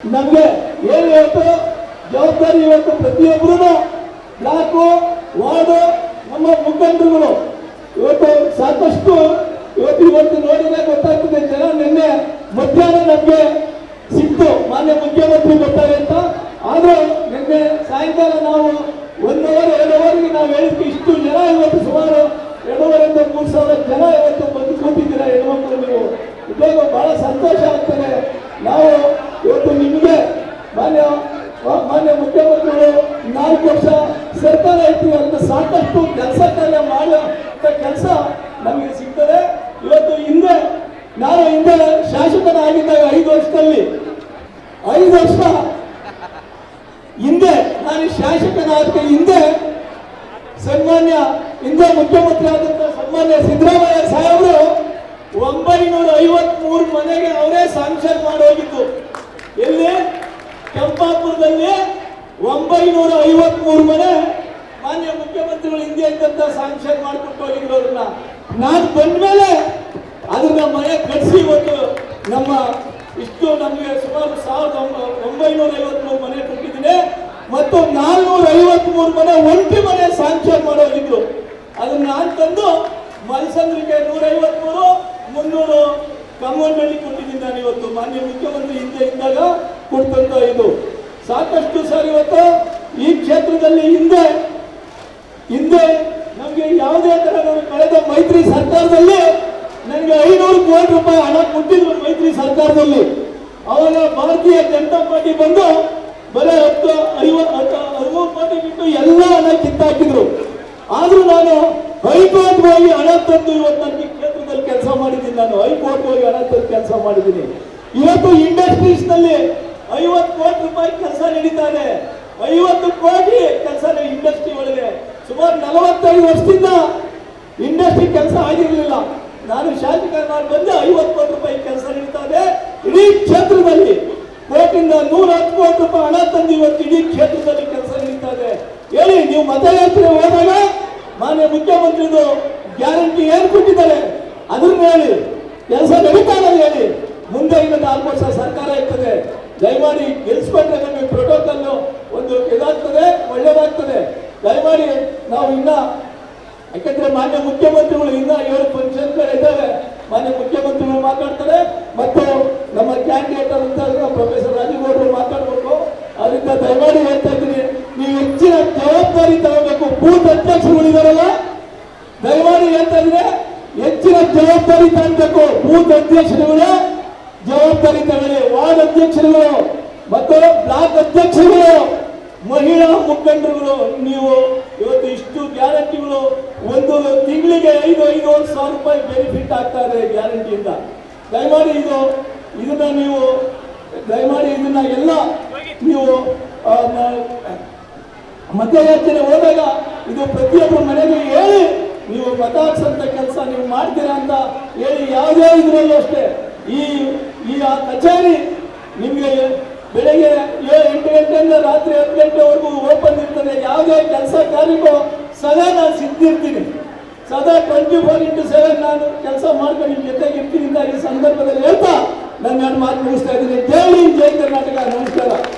ನಮಗೆ ಏನು ಇವತ್ತು ಜವಾಬ್ದಾರಿ ಇವತ್ತು ಪ್ರತಿಯೊಬ್ಬರೂ ಬ್ಲಾಕು ವಾರ್ಡು ನಮ್ಮ ಮುಖಂಡರುಗಳು. ಇವತ್ತು ಸಾಕಷ್ಟು ಇವತ್ತು ಇವತ್ತು ನೋಡಿದ್ರೆ ಗೊತ್ತಾಗ್ತದೆ ಜನ ನಿನ್ನೆ ಮಧ್ಯಾಹ್ನ ನಮಗೆ ಸಿಕ್ತು. ಮಾನ್ಯ ಮುಖ್ಯಮಂತ್ರಿ ಬರ್ತಾರೆ ಅಂತ. ಆದ್ರೆ ನಿನ್ನೆ ಸಾಯಂಕಾಲ ನಾವು ಒಂದು ಅವರ್ ಎರಡು ಅವರ್ಗೆ ನಾವು ಹೇಳಿದ್ವಿ ಇಷ್ಟು ಜನ ಇವತ್ತು ಸುಮಾರು ಎರಡೂವರೆಯಿಂದ ಮೂರು ಸಾವಿರ ಜನ ಇವತ್ತು ಬಂದು ಕೂತಿದ್ದೀರಾ ಹೆಣ್ಮಕ್ಳು ನೀವು. ಇವಾಗ ಬಹಳ ಸಂತೋಷ ಆಗ್ತದೆ ನಾವು ಇವತ್ತು ನಿಮಗೆ ಮಾನ್ಯ ಮ- ಮಾನ್ಯ ಮುಖ್ಯಮಂತ್ರಿಗಳು ನಾಲ್ಕು ವರ್ಷ ಅಂತ ಸಾಕಷ್ಟು ಕೆಲಸ ಕಾರ್ಯ ಮಾಡುವಂತ ಕೆಲಸ ನಮಗೆ ಸಿಗ್ತದೆ. ಇವತ್ತು ಹಿಂದೆ, ನಾನು ಹಿಂದೆ ಶಾಸಕನಾಗಿದ್ದಾಗ ಐದು ವರ್ಷದಲ್ಲಿ, ಐದು ವರ್ಷ ಹಿಂದೆ, ನಾನು ಶಾಸಕನಾದ ಹಿಂದೆ ಸನ್ಮಾನ್ಯ, ಹಿಂದೆ ಮುಖ್ಯಮಂತ್ರಿ ಆದಂತ ಸನ್ಮಾನ್ಯ ಸಿದ್ದರಾಮಯ್ಯ ಸಾಹೇಬರು ಒಂಬೈನೂರ ಐವತ್ಮೂರು ಮನೆಗೆ ಅವರೇ ಸ್ಯಾಂಕ್ಷನ್ ಮಾಡೋಗಿತ್ತು ಎಲ್ಲಿ? ಕೆಂಪಾಪುರದಲ್ಲಿ ಒಂಬೈನೂರ ಐವತ್ಮೂರು ಮನೆ ಮಾನ್ಯ ಮುಖ್ಯಮಂತ್ರಿಗಳು ಹಿಂದೆ ಅಂತ ಸ್ಯಾಂಕ್ಷನ್ ಮಾಡ್ಕೊಟ್ಟು ಹೋಗಿದ್ರು ಅವ್ರನ್ನ ನಾನು ಬಂದ್ಮೇಲೆ ಅದನ್ನ ಮನೆ ಕಟ್ಸಿ ಇವತ್ತು ನಮ್ಮ ಇಷ್ಟು ನಮಗೆ ಸುಮಾರು ಸಾವಿರದ ಒಂಬ- ಒಂಬೈನೂರ ಐವತ್ಮೂರು ಮನೆ ಕಟ್ಟಿದ್ದೀನಿ. ಮತ್ತು ನಾಲ್ನೂರ ಐವತ್ಮೂರು ಮನೆ ಒಂಟಿ ಮನೆ ಸ್ಯಾಂಕ್ಷನ್ ಮಾಡೋರಿದ್ರು ಅದನ್ನ ನಾನು ತಂದು ಮಲ್ಸಂದ್ರಿಗೆ ನೂರ ಐವತ್ಮೂರು ಮುನ್ನೂರು ಕಮ್ಮನಲ್ಲಿ ಕೊಟ್ಟಿದ್ದೀನಿ ನಾನು ಇವತ್ತು. ಮಾನ್ಯ ಮುಖ್ಯಮಂತ್ರಿ ಹಿಂದೆ ಇದ್ದಾಗ ಕೊಡ್ತಂತ ಇದು. ಸಾಕಷ್ಟು ಸರ್ ಇವತ್ತು ಈ ಕ್ಷೇತ್ರದಲ್ಲಿ ಹಿಂದೆ ಹಿಂದೆ ನಮಗೆ ಯಾವುದೇ ತರ ನಾನು ಕಳೆದ ಮೈತ್ರಿ ಸರ್ಕಾರದಲ್ಲಿ ನನಗೆ ಐನೂರು ಕೋಟಿ ರೂಪಾಯಿ ಹಣ ಕೊಟ್ಟಿದ್ರು ಮೈತ್ರಿ ಸರ್ಕಾರದಲ್ಲಿ. ಅವಾಗ ಭಾರತೀಯ ಜನತಾ ಪಾರ್ಟಿ ಬಂದು ಬರೀ ಹತ್ತು, ಐವತ್ತು ಅರವತ್ತು ಕೋಟಿ ಬಿಟ್ಟು ಎಲ್ಲ ಹಣ ಕಿತ್ತಾಕಿದ್ರು. ಆದ್ರೂ ನಾನು ಹೈಕೋರ್ಟ್ ಹೋಗಿ ಹಣ ತಂದು ಇವತ್ತು ನನಗೆ ಕ್ಷೇತ್ರದಲ್ಲಿ ಕೆಲಸ ಮಾಡಿದ್ದೀನಿ. ನಾನು ಹೈಕೋರ್ಟ್ ಹೋಗಿ ಹಣ ತಂದು ಕೆಲಸ ಮಾಡಿದ್ದೀನಿ. ಇವತ್ತು ಇಂಡಸ್ಟ್ರೀಸ್ನಲ್ಲಿ ಐವತ್ತು ಕೋಟಿ ರೂಪಾಯಿ ಕೆಲಸ ನಡೀತಾ ಇದೆ. ಐವತ್ತು ಕೋಟಿ ಕೆಲಸ ಇಂಡಸ್ಟ್ರಿ ಒಳಗೆ. ಸುಮಾರು ನಲವತ್ತೈದು ವರ್ಷದಿಂದ ಇಂಡಸ್ಟ್ರಿ ಕೆಲಸ ಆಗಿರಲಿಲ್ಲ. ನಾನು ಶಾಸಕನಾಗಿ ಬಂದು ಐವತ್ತು ಕೋಟಿ ರೂಪಾಯಿ ಕೆಲಸ ನೀಡ್ತಾ ಇದೆ ಇಡೀ ಕ್ಷೇತ್ರದಲ್ಲಿ. ಕೋಟಿಂದ ನೂರ ಹತ್ತು ಕೋಟಿ ರೂಪಾಯಿ ಹಣ ತಂದು ಇವತ್ತು ಇಡೀ ಕ್ಷೇತ್ರದಲ್ಲಿ ಕೆಲಸ ನೀಡ್ತಾ ಇದೆ ಹೇಳಿ, ನೀವು ಮತಯಾತ್ರೆ ಹೋದಾಗ ಮಾನ್ಯ ಮುಖ್ಯಮಂತ್ರಿದು ಗ್ಯಾರಂಟಿ ಏನು ಕೊಟ್ಟಿದ್ದಾರೆ? ಅದನ್ನ ಹೇಳಿ. ಕೆಲಸ ನಡೀತಾ ಹೇಳಿ. ಮುಂದೆ ಇನ್ನೊಂದು ನಾಲ್ಕು ವರ್ಷ ಸರ್ಕಾರ ಇರ್ತದೆ ದಯಮಾಡಿ ಗೆಲ್ಸ್ಕೊಂಡ್ರೆ ನಮಗೆ ಪ್ರೋಟೋಕಾಲ್ ಒಂದು ಇದಾಗ್ತದೆ ಒಳ್ಳೇದಾಗ್ತದೆ ದಯಮಾಡಿ ನಾವು ಇನ್ನ ಯಾಕಂದ್ರೆ ಮಾನ್ಯ ಮುಖ್ಯಮಂತ್ರಿಗಳು ಇನ್ನ ಇವರು ಫಂಕ್ಷನ್ಗಳು ಇದ್ದಾವೆ. ಮಾನ್ಯ ಮುಖ್ಯಮಂತ್ರಿಗಳು ಮಾತಾಡ್ತಾರೆ, ಮತ್ತು ನಮ್ಮ ಕ್ಯಾಂಡಿಡೇಟ್ ಅಂತ ಪ್ರೊಫೆಸರ್ ರಾಜಗೌಡರು ಮಾತಾಡ್ಬೇಕು. ಅದರಿಂದ ದಯಮಾಡಿ ಹೇಳ್ತಾ ಇದ್ದೀನಿ, ನೀವು ಹೆಚ್ಚಿನ ಜವಾಬ್ದಾರಿ ತಗೋಬೇಕು. ಬೂತ್ ಅಧ್ಯಕ್ಷರುಗಳಿದಾರಲ್ಲ, ದಯಮಾಡಿ ಹೇಳ್ತಾ ಇದ್ರೆ ಹೆಚ್ಚಿನ ಜವಾಬ್ದಾರಿ ತಗೊಳ್ಬೇಕು ಬೂತ್ ಅಧ್ಯಕ್ಷರುಗಳೇ ಜವಾಬ್ದಾರಿ ತಗೊಳ್ಳಿ. ವಾರ್ಡ್ ಅಧ್ಯಕ್ಷರುಗಳು, ಮತ್ತು ಬ್ಲಾಕ್ ಅಧ್ಯಕ್ಷರುಗಳು. ಮಹಿಳಾ ಮುಖಂಡರುಗಳು, ನೀವು ಇವತ್ತು ಇಷ್ಟು ಗ್ಯಾರಂಟಿಗಳು ಒಂದು ತಿಂಗಳಿಗೆ ಐದು ಐದೂವರೆ ಸಾವಿರ ರೂಪಾಯಿ ಬೆನಿಫಿಟ್ ಆಗ್ತಾ ಇದೆ ಗ್ಯಾರಂಟಿಯಿಂದ. ದಯಮಾಡಿ ಇದು, ಇದನ್ನ ನೀವು, ದಯಮಾಡಿ ಇದನ್ನ ಎಲ್ಲ ನೀವು ಮತಯಾಚನೆ ಹೋದಾಗ ಇದು ಪ್ರತಿಯೊಬ್ಬ ಮನೆಗೆ ಹೇಳಿ, ನೀವು ಮತ ಹಾಕ್ಸಂತ ಕೆಲಸ ನೀವು ಮಾಡ್ತೀರಾ ಅಂತ ಹೇಳಿ, ಯಾವುದೇ ಇದರಲ್ಲೂ ಅಷ್ಟೇ. ಈ ಈ ಆ ಕಚೇರಿ ನಿಮಗೆ ಬೆಳಗ್ಗೆ ಎಂಟು ಗಂಟೆಯಿಂದ ರಾತ್ರಿ ಹತ್ತು ಗಂಟೆವರೆಗೂ ಓಪನ್ ಇರ್ತದೆ. ಯಾವುದೇ ಕೆಲಸ ಕಾರ್ಯಕ್ಕೂ ಸದಾ ನಾನು ಸಿದ್ಧಿರ್ತೀನಿ. ಸದಾ ಟ್ವೆಂಟಿ ಫೋರ್ ಇಂಟು ಸೆವೆನ್ ನಾನು ಕೆಲಸ ಮಾಡ್ಕೊಂಡು ನಿಮ್ಮ ಜೊತೆಗೆ ಇರ್ತೀನಿ ಈ ಸಂದರ್ಭದಲ್ಲಿ ಹೇಳ್ತಾ ನನ್ನ ಮಾತು ಮುಗಿಸ್ತಾ ಇದ್ದೀನಿ. ಜೈ ಜೈ ಕರ್ನಾಟಕ. ನಮಸ್ಕಾರ.